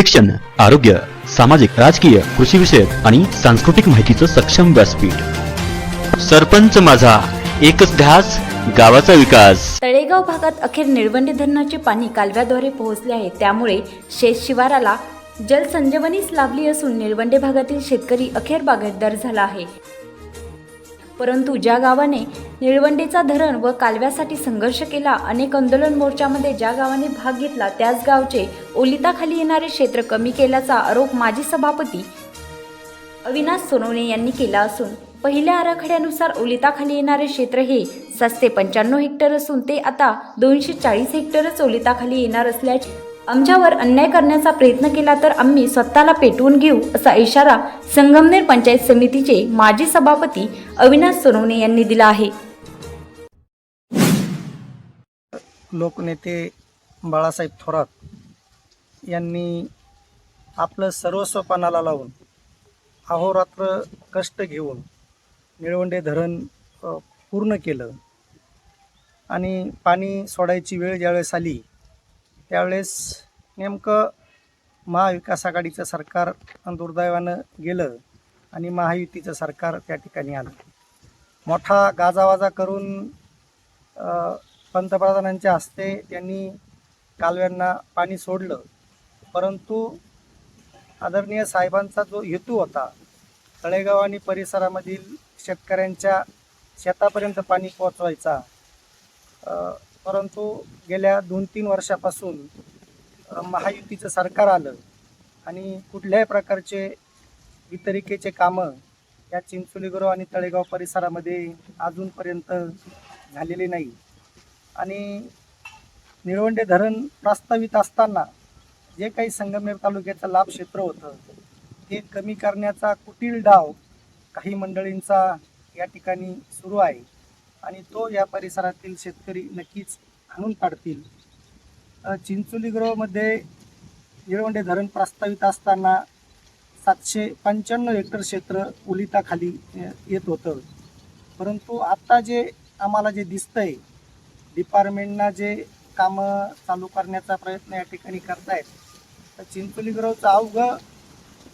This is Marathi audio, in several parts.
शिक्षण आरोग्य सामाजिक राजकीय कृषी विषयक आणि सांस्कृतिक माहितीचं सक्षम व्यासपीठ. सरपंच माझा एकच ध्यास गावाचा विकास. तळेगाव भागात अखेर निळवंडे धरणाचे पाणी कालव्याद्वारे पोहोचले आहे. त्यामुळे शेत शिवाराला जलसंजीवनीच लाभली असून निळवंडे भागातील शेतकरी अखेर बागायतदार झाला आहे. परंतु ज्या गावाने निळवंडेचा धरण व कालव्यासाठी संघर्ष केला अनेक आंदोलन मोर्चामध्ये ज्या गावाने भाग घेतला त्याच गावचे ओलिताखाली येणारे क्षेत्र कमी केल्याचा आरोप माजी सभापती अविनाश सोनवणे यांनी केला असून पहिल्या आराखड्यानुसार ओलिताखाली येणारे क्षेत्र हे सातशे पंच्याण्णव हेक्टर असून ते आता दोनशे चाळीस हेक्टरच ओलिताखाली येणार असल्याचे आमच्यावर अन्याय करण्याचा प्रयत्न केला तर आम्ही स्वतःला पेटवून घेऊ असा इशारा संगमनेर पंचायत समितीचे माजी सभापती अविनाश सोनवणे यांनी दिला आहे. लोकनेते बाळासाहेब थोरात यांनी आपलं सर्वस्व पणाला लावून अहोरात्र कष्ट घेऊन निळवंडे धरण पूर्ण केलं आणि पाणी सोडायची वेळ ज्यावेळेस आली त्यावेळेस नेमकं महाविकास आघाडीचं सरकार दुर्दैवानं गेलं आणि महायुतीचं सरकार त्या ठिकाणी आलं. मोठा गाजावाजा करून पंतप्रधानांच्या हस्ते त्यांनी कालव्यांना पाणी सोडलं. परंतु आदरणीय साहेबांचा जो हेतू होता तळेगाव आणि परिसरामधील शेतकऱ्यांच्या शेतापर्यंत पाणी पोचवायचा परंतु गेल्या दोन तीन वर्षापासून महायुतीचं सरकार आलं आणि कुठल्याही प्रकारचे वितरिकेचे कामं या चिंचोलीगुरू आणि तळेगाव परिसरामध्ये अजूनपर्यंत झालेले नाही. आणि निळवंडे धरण प्रस्तावित असताना जे काही संगमनेर तालुक्याचं लाभ क्षेत्र होतं ते कमी करण्याचा कुटील डाव काही मंडळींचा या ठिकाणी सुरू आहे. आणि तो या परिसरातील शेतकरी नक्कीच हाणून पाडतील चिंचोली गृहमध्ये निळवंडे धरण प्रस्तावित असताना सातशे पंच्याण्णव हेक्टर क्षेत्र उलिताखाली येत होतं. परंतु आत्ता जे आम्हाला जे दिसतंय डिपार्टमेंटना जे कामं चालू करण्याचा प्रयत्न या ठिकाणी करतायत तर चिंचोली ग्रोवचं अवघं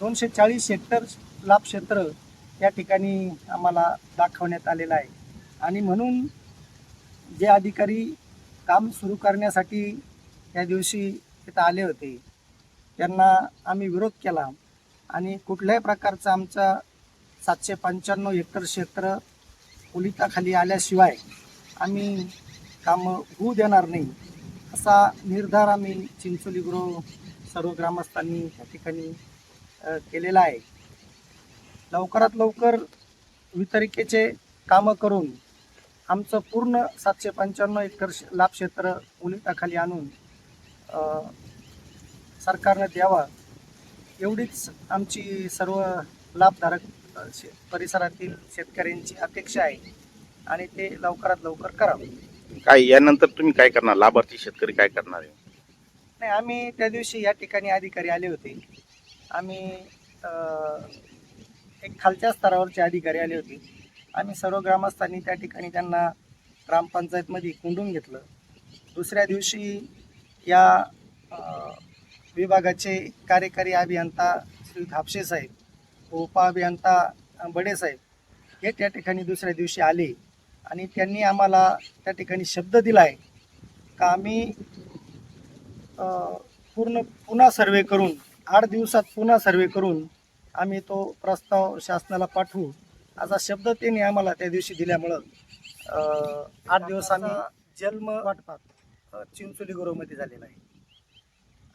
दोनशे चाळीस हेक्टर लाभ क्षेत्र या ठिकाणी आम्हाला दाखवण्यात आलेलं आहे. आणि म्हणून जे अधिकारी काम सुरू करण्यासाठी त्या दिवशी तिथं आले होते त्यांना आम्ही विरोध केला. आणि कुठल्याही प्रकारचं आमचा सातशे पंच्याण्णव हेक्टर क्षेत्र ओलिताखाली आल्याशिवाय आम्ही कामं होऊ देणार नाही असा निर्धार आम्ही चिंचोली गृह सर्व ग्रामस्थांनी त्या ठिकाणी केलेला आहे. लवकरात लवकर वितरिकेचे कामं करून आमचं पूर्ण सातशे पंच्याण्णव एकर लाभ क्षेत्र ओलिताखाली आणून सरकारनं द्यावा एवढीच आमची सर्व लाभधारक शे परिसरातील शेतकऱ्यांची अपेक्षा आहे आणि ते लवकरात लवकर करावं. काय यानंतर तुम्ही काय करणार? लाभार्थी शेतकरी काय करणार आहे? नाही आम्ही त्या दिवशी या ठिकाणी अधिकारी आले होते. आम्ही एक खालच्या स्तरावरचे अधिकारी आले होते. आम्ही सर्व ग्रामस्थांनी त्या ठिकाणी त्यांना ग्रामपंचायतमध्ये कुंडून घेतलं. दुसऱ्या दिवशी या विभागाचे कार्यकारी अभियंता श्री धापशे साहेब उपअभियंता बडे साहेब हे त्या ठिकाणी दुसऱ्या दिवशी आले आणि त्यांनी आम्हाला त्या ठिकाणी शब्द दिला आहे का आम्ही पूर्ण पुन्हा सर्वे करून आठ दिवसात पुन्हा सर्वे करून आम्ही तो प्रस्ताव शासनाला पाठवू. असा शब्द त्यांनी आम्हाला त्या दिवशी दिल्यामुळं आठ दिवस आम्ही जन्म वाटपात चिंचोली गुरुमध्ये झालेला आहे.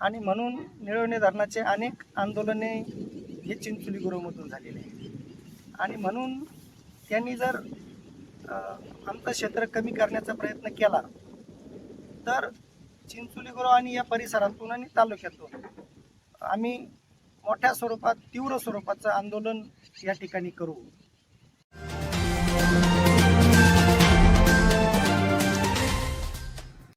आणि म्हणून निळवणे धरणाचे अनेक आंदोलने हे चिंचोली गुरुमधून झालेले आहे आणि म्हणून त्यांनी जर आमचं क्षेत्र कमी करण्याचा प्रयत्न केला तर चिंचोली गुरु आणि या परिसरातून आणि तालुक्यातून आम्ही मोठ्या स्वरूपात तीव्र स्वरूपाचं आंदोलन या ठिकाणी करू. Thank you.